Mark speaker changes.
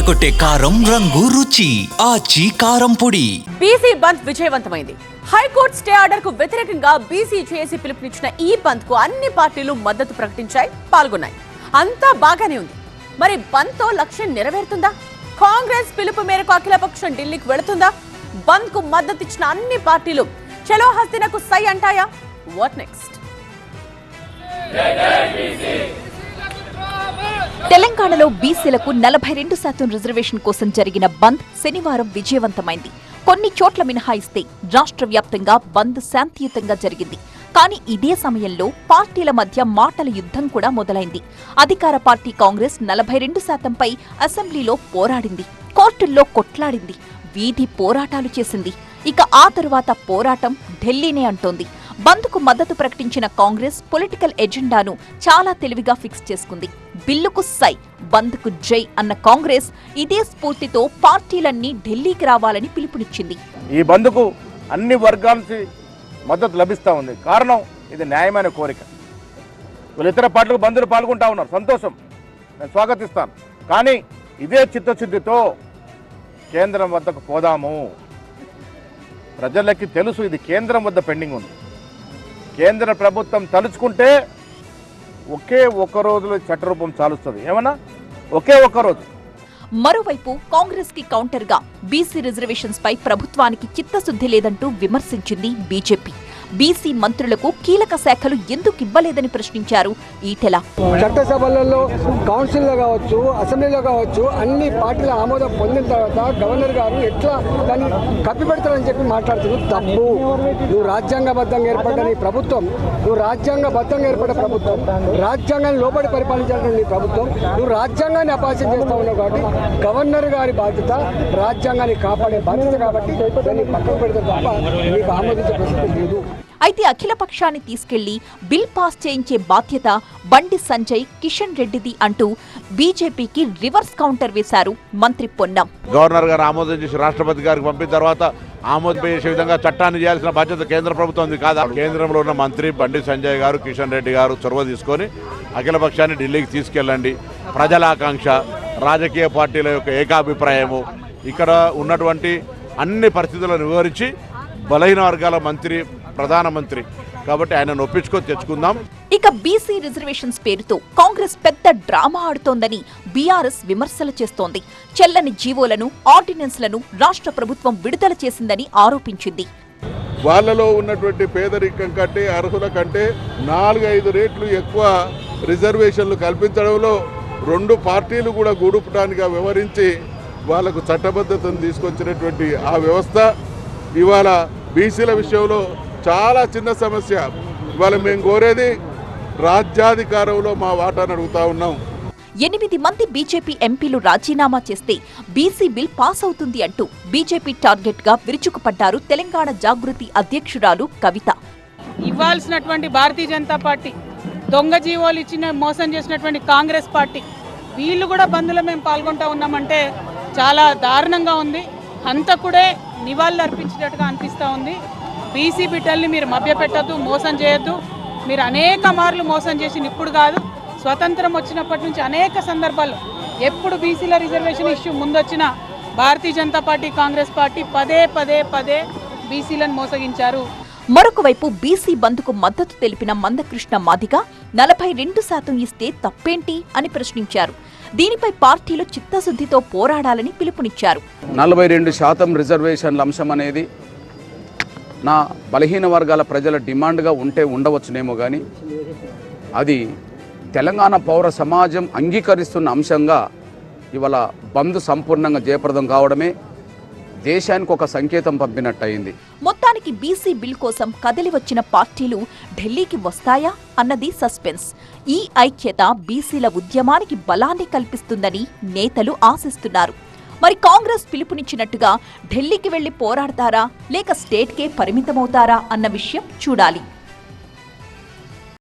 Speaker 1: అదరగొట్టే కారం రంగు రుచి ఆచి కారం పొడి.
Speaker 2: బీసీ బంద్ విజయవంతమైంది. హైకోర్టు స్టే ఆర్డర్కు వ్యతిరేకంగా బీసీ చేసి పిలుపునిచ్చిన ఈ బంద్కు అన్ని పార్టీలు మద్దతు ప్రకటించాయి పాల్గొన్నాయి. అంతా బాగానే ఉంది. మరి బంద్తో లక్ష్యం నెరవేరుతుందా? కాంగ్రెస్ పిలుపు మేరకు అఖిలపక్షం ఢిల్లీకి వెళుతుందా? బంద్కు మద్దతు ఇచ్చిన అన్ని పార్టీలు చలో హస్తినకు సై అంటాయా? వాట్ నెక్స్ట్
Speaker 3: తెలంగాణలో బీసీలకు నలభై రెండు శాతం రిజర్వేషన్ కోసం జరిగిన బంద్ శనివారం విజయవంతమైంది. కొన్ని చోట్ల మినహాయిస్తే రాష్ట్ర వ్యాప్తంగా బంద్ శాంతియుతంగా జరిగింది. కానీ ఇదే సమయంలో పార్టీల మధ్య మాటల యుద్ధం కూడా మొదలైంది. అధికార పార్టీ కాంగ్రెస్ నలభై రెండు శాతంపై అసెంబ్లీలో పోరాడింది. కోర్టుల్లో కొట్లాడింది. వీధి పోరాటాలు చేసింది. ఇక ఆ తరువాత పోరాటం ఢిల్లీనే అంటోంది. బంద్కు మద్దతు ప్రకటించిన కాంగ్రెస్ పొలిటికల్ ఎజెండాను చాలా తెలివిగా ఫిక్స్ చేసుకుంది. బిల్లుకు సై బంద్కు జై అన్న కాంగ్రెస్ ఇదే స్ఫూర్తితో పార్టీలన్నీ ఢిల్లీకి రావాలని పిలుపునిచ్చింది.
Speaker 4: ఈ బంద్కు అన్ని వర్గాలకి మద్దతు లభిస్తూ ఉంది. కారణం ఇది న్యాయమైన కోరిక. వీళ్ళు ఇతర పార్టీలకు బంధువులు పాల్గొంటా ఉన్నారు. సంతోషం. నేను స్వాగతిస్తాను. కానీ ఇదే చిత్తశుద్ధితో కేంద్రం వద్దకు పోదాము. ప్రజలకి తెలుసు ఇది కేంద్రం వద్ద పెండింగ్ ఉంది. కేంద్ర ప్రభుత్వం తలుచుకుంటే ఒకే ఒక్క రోజులో చట్టరూపం చాలుస్తుంది. ఏమన్నా? ఒకే ఒక్క రోజు.
Speaker 3: మరోవైపు కాంగ్రెస్కి కౌంటర్గా బీసీ రిజర్వేషన్స్ పై ప్రభుత్వానికి చిత్తశుద్ధి లేదంటూ విమర్శించింది బీజేపీ. బీసీ మంత్రులకు కీలక శాఖలు ఎందుకు ఇవ్వలేదని ప్రశ్నించారు ఈటెల.
Speaker 5: చట్టసభలలో కౌన్సిల్లో కావచ్చు అసెంబ్లీలో కావచ్చు అన్ని పార్టీల ఆమోదం పొందిన తర్వాత గవర్నర్ గారు ఎట్లా దాన్ని కప్పిపెడతారని చెప్పి మాట్లాడుతున్నారు. తప్పు. నువ్వు రాజ్యాంగబద్ధంగా ఏర్పడ్డ నీ ప్రభుత్వం. నువ్వు రాజ్యాంగబద్ధంగా ఏర్పడ్డ ప్రభుత్వం. రాజ్యాంగాన్ని లోబడి పరిపాలించాలని నీ ప్రభుత్వం. నువ్వు రాజ్యాంగాన్ని అపాసం చేస్తా ఉన్నావు కాబట్టి గవర్నర్ గారి బాధ్యత రాజ్యాంగాన్ని కాపాడే బాధ్యత కాబట్టి దాన్ని పక్కన పెడతారు తప్ప నీకు ఆమోదించే ప్రసక్తి లేదు.
Speaker 3: అయితే అఖిల పక్షాన్ని తీసుకెళ్ళి బిల్ పాస్ చేయించే బాధ్యత బండి సంజయ్ కిషన్ రెడ్డిది అంటూ బీజేపీకి రివర్స్ కౌంటర్ వేశారు మంత్రి పొన్నం.
Speaker 4: గవర్నర్ గారు ఆమోదం చేసి రాష్ట్రపతి గారికి పంపిన తర్వాత ఆమోదం చేసే విధంగా చట్టాన్ని చేయాల్సిన బాధ్యత కేంద్ర ప్రభుత్వం కాదా కేంద్రంలో ఉన్న మంత్రి బండి సంజయ్ గారు కిషన్ రెడ్డి గారు చొరవ తీసుకొని అఖిల పక్షాన్ని ఢిల్లీకి తీసుకెళ్ళండి. ప్రజల ఆకాంక్ష రాజకీయ పార్టీల యొక్క ఏకాభిప్రాయము ఇక్కడ ఉన్నటువంటి అన్ని పరిస్థితులను వివరించి బలహీన వర్గాల మంత్రి ప్రధానమంత్రి. కాబట్టి ఆయన ఒప్పించుకొని తెచ్చుకుందాం.
Speaker 3: ఇక బీసీ రిజర్వేషన్స్ పేరుతో కాంగ్రెస్ పెద్ద డ్రామా ఆడుతోందని బీఆర్ఎస్ విమర్శలు చేస్తోంది. చెల్లని జీవోలను ఆర్డినెన్స్లను రాష్ట్ర ప్రభుత్వం విడుదల చేసిందని ఆరోపించింది.
Speaker 6: వాళ్ళలో ఉన్నటువంటి పేదరికం కంటే అర్హుల కంటే నాలుగైదు రేట్లు ఎక్కువ రిజర్వేషన్లు కల్పించడంలో రెండు పార్టీలు కూడా గూడుపుటానిగా వ్యవహరించి వాళ్ళకు చట్టబద్ధతను తీసుకొచ్చినటువంటి ఆ వ్యవస్థ ఇవాళ బీసీల విషయంలో చాలా చిన్న సమస్య. ఇవాళ మేము కోరేది రాజ్యాధికారంలో మా వాటాను అడుగుతా ఉన్నాం.
Speaker 3: ఎనిమిది మంది బీజేపీ ఎంపీలు రాజీనామా చేస్తే బీసీ బిల్ పాస్ అవుతుంది అంటూ బీజేపీ టార్గెట్గా విరుచుకుపడ్డారు తెలంగాణ జాగృతి అధ్యక్షురాలు కవిత.
Speaker 7: ఇవ్వాల్సినటువంటి భారతీయ జనతా పార్టీ దొంగ జీవోలు ఇచ్చిన మోసం చేసినటువంటి కాంగ్రెస్ పార్టీ వీళ్ళు కూడా బంద్లో మేము పాల్గొంటా ఉన్నామంటే చాలా దారుణంగా ఉంది. హంతకుడే నివాళులు అర్పించినట్టుగా అనిపిస్తూ ఉంది. బీసీ బిడ్డల్ని మీరు మభ్యపెట్టద్దు మోసం చేయొద్దు. మీరు అనేక మార్లు మోసం చేసింది ఇప్పుడు కాదు. స్వతంత్రం వచ్చినప్పటి నుంచి అనేక సందర్భాల్లో ఎప్పుడు బీసీల రిజర్వేషన్ ఇష్యూ ముందొచ్చినా భారతీయ జనతా పార్టీ కాంగ్రెస్ పార్టీ పదే పదే పదే బీసీలను మోసగించారు.
Speaker 3: మరొక వైపు బీసీ బంద్కు మద్దతు తెలిపిన మందకృష్ణ మాదిగ నలభై రెండు శాతం ఇస్తే తప్పేంటి అని ప్రశ్నించారు. దీనిపై పార్టీలు చిత్తశుద్ధితో పోరాడాలని పిలుపునిచ్చారు.
Speaker 8: నలభై రెండు శాతం రిజర్వేషన్ల అంశం అనేది నా బలహీన వర్గాల ప్రజల డిమాండ్గా ఉంటే ఉండవచ్చునేమో కానీ అది తెలంగాణ పౌర సమాజం అంగీకరిస్తున్న అంశంగా ఇవాళ బంద్ సంపూర్ణంగా జయప్రదం కావడమే దేశానికి ఒక సంకేతం పంపినట్టయింది.
Speaker 3: మొత్తానికి బీసీ బిల్ కోసం కదిలి వచ్చిన పార్టీలు ఢిల్లీకి వస్తాయా అన్నది సస్పెన్స్. ఈ ఐక్యత బీసీల ఉద్యమానికి బలాన్ని కల్పిస్తుందని నేతలు ఆశిస్తున్నారు. మరి కాంగ్రెస్ పిలుపునిచ్చినట్టుగా ఢిల్లీకి వెళ్ళి పోరాడతారా? లేక స్టేట్కే పరిమితమవుతారా? అన్న విషయం చూడాలి.